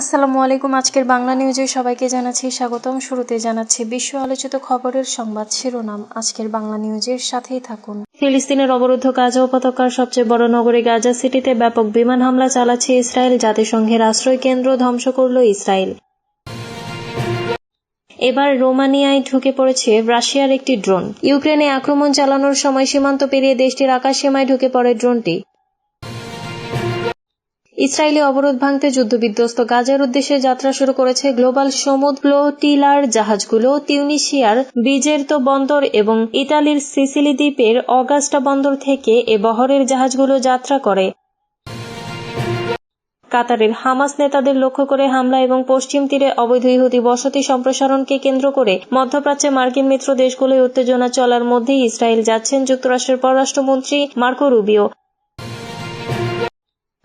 আসসালামু আলাইকুম, আজকের বাংলা নিউজে সবাইকে জানাচ্ছি স্বাগতম। শুরুতে জানাচ্ছি বিশ্ব আলোচিত খবরের সংবাদ শিরোনাম। আজকের বাংলা নিউজের সাথেই থাকুন। ফিলিস্তিনের অবরুদ্ধ গাজা উপত্যকার সবচেয়ে বড় নগরী গাজা সিটিতে ব্যাপক বিমান হামলা চালাচ্ছে ইসরায়েল। জাতিসংঘের আশ্রয় কেন্দ্র ধ্বংস করল ইসরায়েল। এবার রোমানিয়ায় ঢুকে পড়েছে রাশিয়ার একটি ড্রোন। ইউক্রেনে আক্রমণ চালানোর সময় সীমান্ত পেরিয়ে দেশটির আকাশ সীমায় ঢুকে পড়ে ড্রোনটি। ইসরায়েলি অবরোধ ভাঙতে যুদ্ধবিধ্বস্ত গাজার উদ্দেশ্যে যাত্রা শুরু করেছে গ্লোবাল সমুদ্র ফ্লোটিলার জাহাজগুলো। তিউনিশিয়ার বিজেরতো বন্দর এবং ইতালির সিসিলি দ্বীপের অগাস্টা বন্দর থেকে এ বহরের জাহাজগুলো যাত্রা করে। কাতারের হামাস নেতাদের লক্ষ্য করে হামলা এবং পশ্চিম তীরে অবৈধ ইহুদি বসতি সম্প্রসারণকে কেন্দ্র করে মধ্যপ্রাচ্যে মার্কিন মিত্র গুলোয় উত্তেজনা চলার মধ্যেই ইসরায়েল যাচ্ছেন যুক্তরাষ্ট্রের পররাষ্ট্রমন্ত্রী মার্কো রুবিও।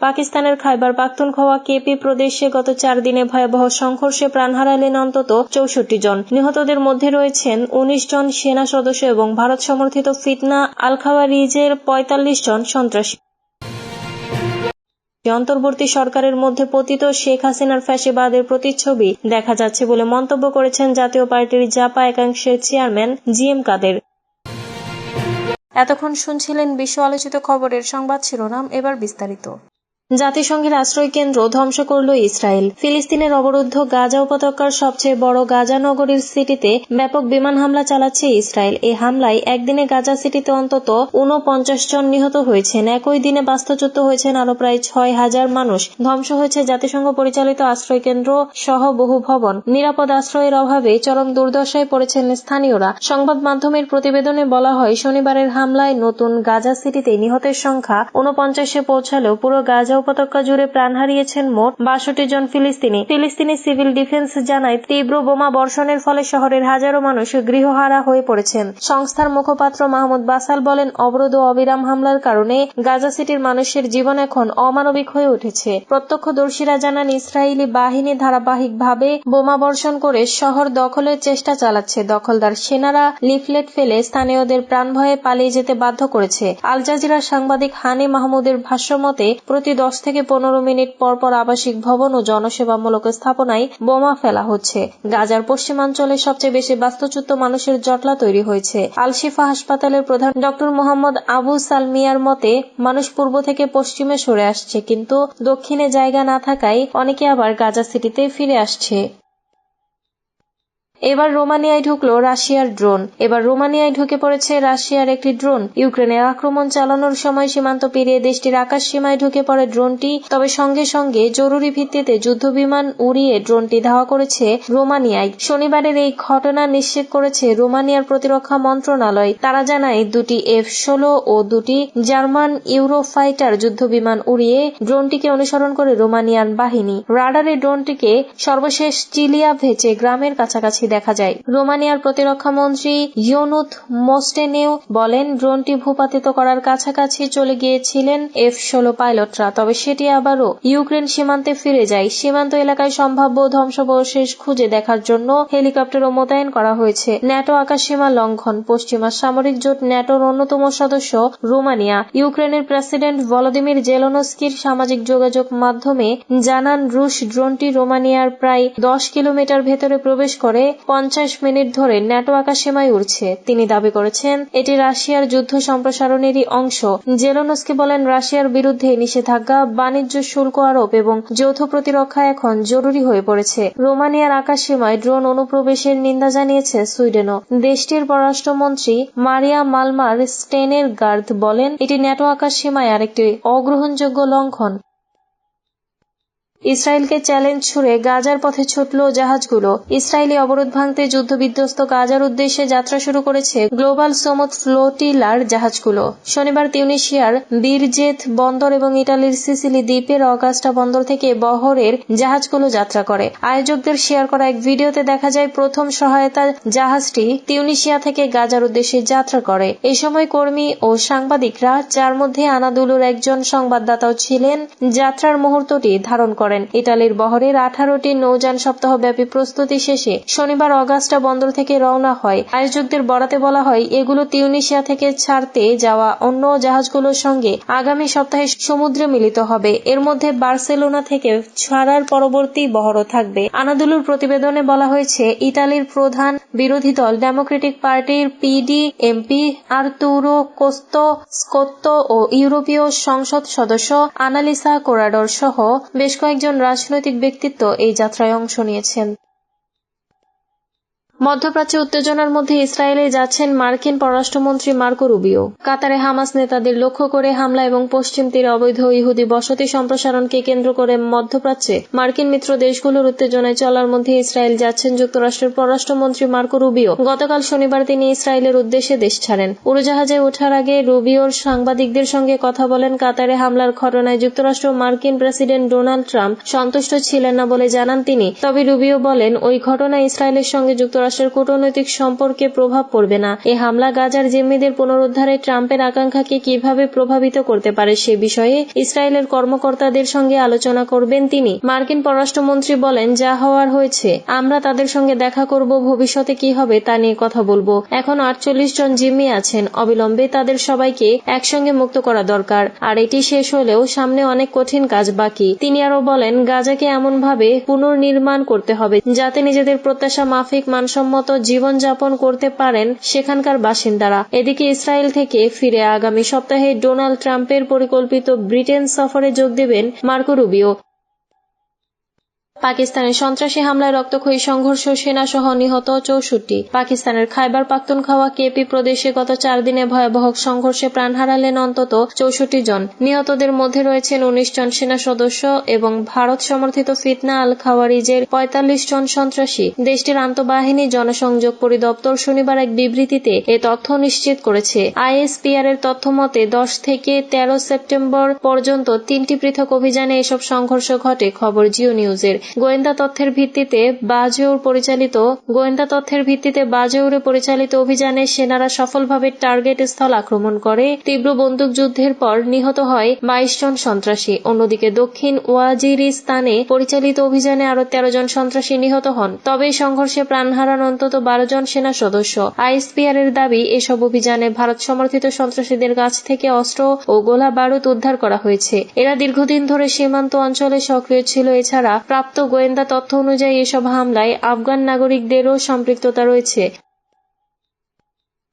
পাকিস্তানের খাইবার পাখতুনখোয়া কেপি প্রদেশে গত চার দিনে ভয়াবহ সংঘর্ষে প্রাণ হারালেন অন্তত চৌষট্টি জন। নিহতদের মধ্যে রয়েছেন উনিশ জন সেনা সদস্য এবং ভারত সমর্থিত ফিতনা আলখাওয়ারিজের পঁয়তাল্লিশ জন সন্ত্রাসী। অন্তর্বর্তী সরকারের মধ্যে পতিত শেখ হাসিনার ফ্যাসিবাদের প্রতিচ্ছবি দেখা যাচ্ছে বলে মন্তব্য করেছেন জাতীয় পার্টির জাপা একাংশের চেয়ারম্যান জি এম কাদের। এতক্ষণ শুনছিলেন বিশ্ব আলোচিত খবরের সংবাদ শিরোনাম, এবার বিস্তারিত। জাতিসংঘের আশ্রয় কেন্দ্র ধ্বংস করল ইসরায়েল। ফিলিস্তিনের অবরুদ্ধ গাজা উপত্যকার সবচেয়ে বড় গাজা নগরীর সিটিতে ব্যাপক বিমান হামলা চালাচ্ছে ইসরায়েল। এই হামলায় একদিনে গাজা সিটিতে অন্তত উনপঞ্চাশ জন নিহত হয়েছেন। একই দিনে বাস্তুচ্যুত হয়েছেন আরও প্রায় ছয় হাজার মানুষ। ধ্বংস হয়েছে জাতিসংঘ পরিচালিত আশ্রয় কেন্দ্র সহ বহু ভবন। নিরাপদ আশ্রয়ের অভাবে চরম দুর্দশায় পড়েছেন স্থানীয়রা। সংবাদ মাধ্যমের প্রতিবেদনে বলা হয়, শনিবারের হামলায় নতুন গাজা সিটিতে নিহতের সংখ্যা উনপঞ্চাশে পৌঁছালেও পুরো গাজা উপত্যকা জুড়ে প্রাণ হারিয়েছেন মোট বাষট্টি জন ফিলিস্তিনি। ফিলিস্তিনি সিভিল ডিফেন্স জানায়, তীব্র বোমা বর্ষণের ফলে শহরের হাজারো মানুষ গৃহহারা হয়ে পড়েছেন। সংস্থার মুখপাত্র মাহমুদ বাসাল বলেন, অবরোধ ও অবিরাম হামলার কারণে গাজা সিটির মানুষের জীবন এখন অমানবিক হয়ে উঠেছে। প্রত্যক্ষদর্শীরা জানান, ইসরায়েলি বাহিনী ধারাবাহিকভাবে বোমা বর্ষণ করে শহর দখলের চেষ্টা চালাচ্ছে। দখলদার সেনারা লিফলেট ফেলে স্থানীয়দের প্রাণ ভয়ে পালিয়ে যেতে বাধ্য করেছে। আল জাজিরার সাংবাদিক হানি মাহমুদের ভাষ্যমতে, প্রতি দশ থেকে পনেরো মিনিট পরপর আবাসিক ভবন ও জনসেবামূলক স্থাপনায় বোমা ফেলা হচ্ছে। গাজার পশ্চিমাঞ্চলে সবচেয়ে বেশি বাস্তুচ্যুত মানুষের জটলা তৈরি হয়েছে। আলশিফা হাসপাতালের প্রধান ডক্টর মোহাম্মদ আবু সালমিয়ার মতে, মানুষ পূর্ব থেকে পশ্চিমে সরে আসছে, কিন্তু দক্ষিণে জায়গা না থাকায় অনেকে আবার গাজা সিটিতে ফিরে আসছে। এবার রোমানিয়ায় ঢুকলো রাশিয়ার ড্রোন। এবার রোমানিয়ায় ঢুকে পড়েছে রাশিয়ার একটি ড্রোন। ইউক্রেনের আক্রমণ চালানোর সময় সীমান্ত পেরিয়ে দেশটির আকাশ সীমায় ঢুকে পড়ে ড্রোনটি। তবে সঙ্গে সঙ্গে জরুরি ভিত্তিতে যুদ্ধবিমান উড়িয়ে ড্রোনটি ধাওয়া করেছে রোমানিয়ায়। শনিবারের এই ঘটনা নিশ্চিত করেছে রোমানিয়ার প্রতিরক্ষা মন্ত্রণালয়। তারা জানায়, দুটি এফ ষোলো ও দুটি জার্মান ইউরোফাইটার যুদ্ধবিমান উড়িয়ে ড্রোনটিকে অনুসরণ করে রোমানিয়ান বাহিনী। রাডারে ড্রোনটিকে সর্বশেষ চিলিয়া ভেচে গ্রামের কাছাকাছি দেখা যায়। রোমানিয়ার প্রতিরক্ষা মন্ত্রী ইউনুথ মোস্টেনেও বলেন, ড্রোনটি ভূপাতিত করার কাছাকাছি চলে গিয়েছিলেন এফ ষোলো পাইলটরা, তবে সেটি আবারও ইউক্রেন সীমান্তে ফিরে যায়। সীমান্ত এলাকায় সম্ভাব্য ধ্বংসবশেষ খুঁজে দেখার জন্য হেলিকপ্টারও মোতায়েন করা হয়েছে। ন্যাটো আকাশসীমা লঙ্ঘন, পশ্চিমা সামরিক জোট ন্যাটোর অন্যতম সদস্য রোমানিয়া। ইউক্রেনের প্রেসিডেন্ট ভলোদিমির জেলোনস্কির সামাজিক যোগাযোগ মাধ্যমে জানান, রুশ ড্রোনটি রোমানিয়ার প্রায় দশ কিলোমিটার ভেতরে প্রবেশ করে পঞ্চাশ মিনিট ধরে ন্যাটো আকাশসীমায় উড়ছে। তিনি দাবি করেছেন, এটি রাশিয়ার যুদ্ধ সম্প্রসারণেরই অংশ। জেলোনস্কি বলেন, রাশিয়ার বিরুদ্ধে নিষেধাজ্ঞা, বাণিজ্য শুল্ক আরোপ এবং যৌথ প্রতিরক্ষা এখন জরুরি হয়ে পড়েছে। রোমানিয়ার আকাশসীমায় ড্রোন অনুপ্রবেশের নিন্দা জানিয়েছে সুইডেনও। দেশটির পররাষ্ট্রমন্ত্রী মারিয়া মালমার স্টেনের গার্দ বলেন, এটি ন্যাটো আকাশসীমায় আরেকটি অগ্রহণযোগ্য লঙ্ঘন। ইসরায়েলকে চ্যালেঞ্জ ছুড়ে গাজার পথে ছুটল জাহাজগুলো। ইসরায়েলি অবরোধ ভাঙতে যুদ্ধবিধ্বস্ত গাজার উদ্দেশ্যে যাত্রা শুরু করেছে গ্লোবাল সমুদ ফ্লোটিলার জাহাজগুলো। শনিবার তিউনিশিয়ার বীরজেথ বন্দর এবং ইটালির সিসিলি দ্বীপের অগাস্টা বন্দর থেকে বহরের জাহাজগুলো যাত্রা করে। আয়োজকদের শেয়ার করা এক ভিডিওতে দেখা যায়, প্রথম সহায়তা জাহাজটি তিউনিশিয়া থেকে গাজার উদ্দেশ্যে যাত্রা করে। এই সময় কর্মী ও সাংবাদিকরা, যার মধ্যে আনাদুলুর একজন সংবাদদাতাও ছিলেন, যাত্রার মুহূর্তটি ধারণ করে পড়েন ইটালির বহরের আঠারোটি নৌযান সপ্তাহব্যাপী প্রস্তুতি শেষে শনিবার অগাস্টা বন্দর থেকে রওনা হয়। আয়োজকদের বরাতে বলা হয়, এগুলো তিউনিশিয়া থেকে ছাড়তে যাওয়া অন্য জাহাজগুলোর সঙ্গে আগামী সপ্তাহে সমুদ্রে মিলিত হবে। এর মধ্যে বার্সেলোনা থেকে ছাড়ার পরবর্তী বহরও থাকবে। আনাদুলুর প্রতিবেদনে বলা হয়েছে ইটালির প্রধান বিরোধী দল ডেমোক্রেটিক পার্টির পিডি এমপি আর্তুরো কোস্তো, স্কোত্তো ও ইউরোপীয় সংসদ সদস্য আনালিসা কোরাডর সহ বেশ কয়েকজন রাজনৈতিক ব্যক্তিত্ব এই যাত্রায় অংশ নিয়েছেন। মধ্যপ্রাচ্যে উত্তেজনার মধ্যে ইসরায়েলে যাচ্ছেন মার্কিন পররাষ্ট্রমন্ত্রী মার্কো রুবিও। কাতারে হামাস নেতাদের লক্ষ্য করে হামলা এবং পশ্চিম তীরে অবৈধ ইহুদি বসতি সম্প্রসারণকে কেন্দ্র করে মধ্যপ্রাচ্যে মার্কিন মিত্র দেশগুলোর উত্তেজনায় চলার মধ্যে ইসরায়েল যাচ্ছেন যুক্তরাষ্ট্রের পররাষ্ট্রমন্ত্রী মার্কো রুবিও। গতকাল শনিবার তিনি ইসরায়েলের উদ্দেশ্যে দেশ ছাড়েন। উড়োজাহাজে ওঠার আগে রুবিওর সাংবাদিকদের সঙ্গে কথা বলেন কাতারে হামলার ঘটনায় যুক্তরাষ্ট্র মার্কিন প্রেসিডেন্ট ডোনাল্ড ট্রাম্প সন্তুষ্ট ছিলেন না বলে জানান তিনি। তবে রুবিও বলেন, ওই ঘটনায় ইসরায়েলের সঙ্গে যুক্তরাষ্ট্র যুক্তরাষ্ট্রের কূটনৈতিক সম্পর্কে প্রভাব পড়বে না। এ হামলা গাজার জিম্মিদের পুনরুদ্ধারে ট্রাম্পের আকাঙ্ক্ষাকে কীভাবে প্রভাবিত করতে পারে সে বিষয়ে ইসরায়েলের কর্মকর্তাদের সঙ্গে আলোচনা করবেন তিনি। মার্কিন পররাষ্ট্রমন্ত্রী বলেন, যা হওয়ার হয়েছে, আমরা তাদের সঙ্গে দেখা করব, ভবিষ্যতে কি হবে তা নিয়ে কথা বলব। এখন আটচল্লিশ জন জিম্মি আছেন, অবিলম্বে তাদের সবাইকে একসঙ্গে মুক্ত করা দরকার। আর এটি শেষ হলেও সামনে অনেক কঠিন কাজ বাকি। তিনি আরও বলেন, গাজাকে এমনভাবে পুনর্নির্মাণ করতে হবে, যাতে নিজেদের প্রত্যাশা মাফিক, মানসম্মত মানসম্মত জীবনযাপন করতে পারেন সেখানকার বাসিন্দারা। এদিকে ইসরায়েল থেকে ফিরে আগামী সপ্তাহে ডোনাল্ড ট্রাম্পের পরিকল্পিত ব্রিটেন সফরে যোগ দেবেন মার্কো রুবিও। পাকিস্তানের সন্ত্রাসী হামলায় রক্তক্ষয়ী সংঘর্ষ সেনা সহ নিহত চৌষট্টি। পাকিস্তানের খাইবার পাখতুনখাওয়া কেপি প্রদেশে গত চার দিনে ভয়াবহ সংঘর্ষে প্রাণ হারালেন অন্তত চৌষট্টি জন। নিহতদের মধ্যে রয়েছেন উনিশ জন সেনা সদস্য এবং ভারত সমর্থিত ফিতনা আল খাওয়ারিজের পঁয়তাল্লিশ জন সন্ত্রাসী। দেশটির আন্তঃবাহিনী জনসংযোগ পরিদপ্তর শনিবার এক বিবৃতিতে এ তথ্য নিশ্চিত করেছে। আইএসপিআর এর তথ্য মতে, দশ থেকে তেরো সেপ্টেম্বর পর্যন্ত তিনটি পৃথক অভিযানে এসব সংঘর্ষ ঘটে, খবর জিও নিউজের। গোয়েন্দা তথ্যের ভিত্তিতে বাজেউর পরিচালিত, গোয়েন্দা তথ্যের ভিত্তিতে বাজেউরে পরিচালিত অভিযানে সেনারা সফলভাবে টার্গেট স্থল আক্রমণ করে। তীব্র বন্দুকযুদ্ধের পর নিহত হয় বাইশ জন সন্ত্রাসী। অন্যদিকে দক্ষিণ ওয়াজিরিস্তানে পরিচালিত অভিযানে আরও তেরো জন সন্ত্রাসী নিহত হন। তবে সংঘর্ষে প্রাণ হারান অন্তত বারো জন সেনা সদস্য। আইএসপিআর এর দাবি, এসব অভিযানে ভারত সমর্থিত সন্ত্রাসীদের কাছ থেকে অস্ত্র ও গোলা বারুদ উদ্ধার করা হয়েছে। এরা দীর্ঘদিন ধরে সীমান্ত অঞ্চলে সক্রিয় ছিল। এছাড়া প্রাপ্ত গোয়েন্দা তথ্য অনুযায়ী এসব হামলায় আফগান নাগরিকদেরও সম্পৃক্ততা রয়েছে।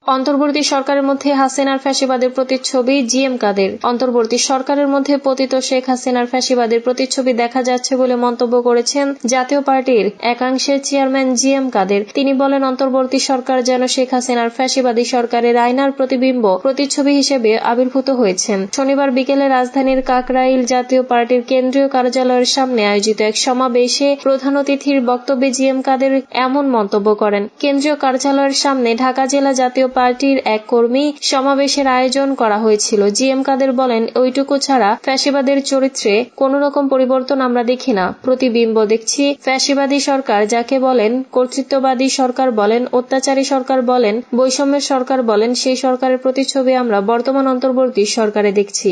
অন্তর্বর্তী সরকারের মধ্যে হাসিনার ফ্যাসিবাদের প্রতিচ্ছবি জিএম কাদের। অন্তর্বর্তী সরকারের মধ্যে পতিত শেখ হাসিনার ফ্যাসিবাদের প্রতিচ্ছবি দেখা যাচ্ছে বলে মন্তব্য করেছেন জাতীয় পার্টির একাংশের চেয়ারম্যান জিএম কাদের। তিনি বলেন, অন্তর্বর্তী সরকার যেন শেখ হাসিনার ফ্যাসিবাদী সরকারের আয়নার প্রতিবিম্ব প্রতিচ্ছবি হিসেবে আবির্ভূত হয়েছেন। শনিবার বিকেলে রাজধানীর কাকরাইল জাতীয় পার্টির কেন্দ্রীয় কার্যালয়ের সামনে আয়োজিত এক সমাবেশে প্রধান অতিথির বক্তব্যে জিএম কাদের এমন মন্তব্য করেন। কেন্দ্রীয় কার্যালয়ের সামনে ঢাকা জেলা জাতীয় পার্টির এক কর্মী সমাবেশের আয়োজন করা হয়েছিল। জি এম কাদের বলেন, ওইটুকু ছাড়া ফ্যাসিবাদের চরিত্রে কোন রকম পরিবর্তন আমরা দেখি না। প্রতিবিম্ব দেখছি ফ্যাসিবাদী সরকার যাকে বলেন, কর্তৃত্ববাদী সরকার বলেন, অত্যাচারী সরকার বলেন, বৈষম্যের সরকার বলেন, সেই সরকারের প্রতিচ্ছবি আমরা বর্তমান অন্তর্বর্তী সরকারে দেখছি।